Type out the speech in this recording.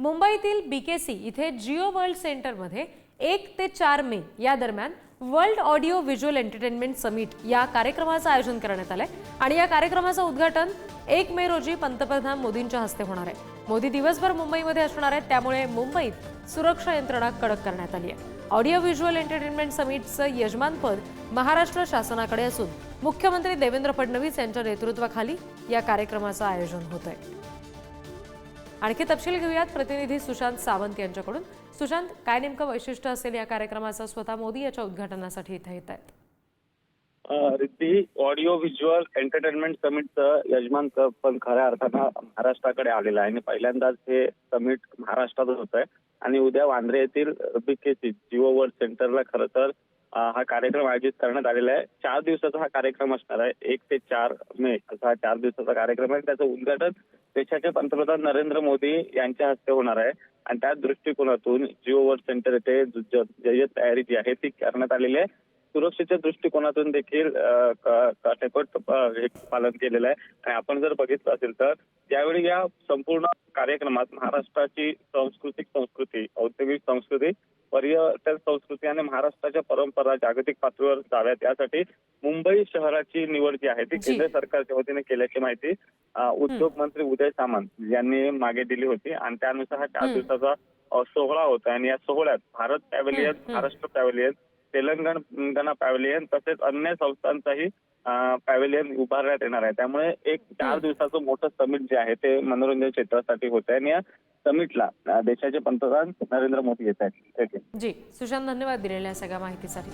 मुंबईतील बीकेसी इथे जिओ वर्ल्ड सेंटरमध्ये एक ते चार मे या दरम्यान world audio visual entertainment summit या कार्यक्रमाचं आयोजन करण्यात आलंय. आणि या कार्यक्रमाचं उद्घाटन एक मे रोजी पंतप्रधान मोदींच्या हस्ते होणार आहे. मोदी दिवसभर मुंबईमध्ये असणार आहेत त्यामुळे मुंबईत सुरक्षा यंत्रणा कडक करण्यात आली आहे. ऑडिओ व्हिज्युअल एंटरटेनमेंट समिटचं यजमानपद महाराष्ट्र शासनाकडे असून मुख्यमंत्री देवेंद्र फडणवीस यांच्या नेतृत्वाखाली या कार्यक्रमाचं आयोजन होत आहे आणखी तपशील घेऊयात. प्रतिनिधी सुशांत सावंत यांच्याकडून. सुशांत काय नेमकं वैशिष्ट्य असेल या कार्यक्रमाचं? स्वतः मोदी याच्या उद्घाटनासाठी इथे येत आहेत. रिद्धी ऑडिओ व्हिज्युअल एंटरटेनमेंट समिटचं यजमान पण खऱ्या अर्थानं महाराष्ट्राकडे आलेलं आहे. आणि पहिल्यांदाच हे समिट महाराष्ट्रातच होत आहे आणि उद्या वांद्रे येथील बीकेसी जिओ वर्ल्ड सेंटरला खरं तर हा कार्यक्रम आयोजित करण्यात आलेला आहे. चार दिवसाचा हा कार्यक्रम असणार आहे. एक ते चार मे असा हा चार दिवसाचा कार्यक्रम आहे. त्याचं उद्घाटन देशाचे पंतप्रधान नरेंद्र मोदी यांच्या हस्ते होणार आहे. आणि त्या दृष्टिकोनातून जिओ वर्ल्ड सेंटर येथे ज- तयारी जी आहे ती करण्यात आलेली आहे. सुरक्षेच्या दृष्टिकोनातून देखील अ, क- काटेकोर अ, हे पालन केलेलं आहे आणि आपण जर बघितलं असेल तर यावेळी या संपूर्ण कार्यक्रमात महाराष्ट्राची सांस्कृतिक संस्कृती औद्योगिक संस्कृती पर्यटन संस्कृती आणि महाराष्ट्राच्या परंपरा जागतिक पातळीवर जाव्यात यासाठी मुंबई शहराची निवड जी आहे ती. केंद्र सरकारच्या वतीने केल्याची माहिती उद्योग मंत्री उदय सामंत यांनी मागे दिली होती आणि त्यानुसार हा चार. दिवसाचा सोहळा होता आणि या सोहळ्यात Bharat pavilion. Maharashtra pavilion Telangana pavilion तसेच अन्य संस्थांचाही पॅव्हलियन उभारण्यात येणार आहे त्यामुळे एक चार. दिवसाचं मोठं समिट जे आहे ते मनोरंजन क्षेत्रासाठी होत आहे आणि या समिटला देशाचे पंतप्रधान नरेंद्र मोदी येत आहेत. जी सुशांत धन्यवाद दिलेल्या सगळ्या माहितीसाठी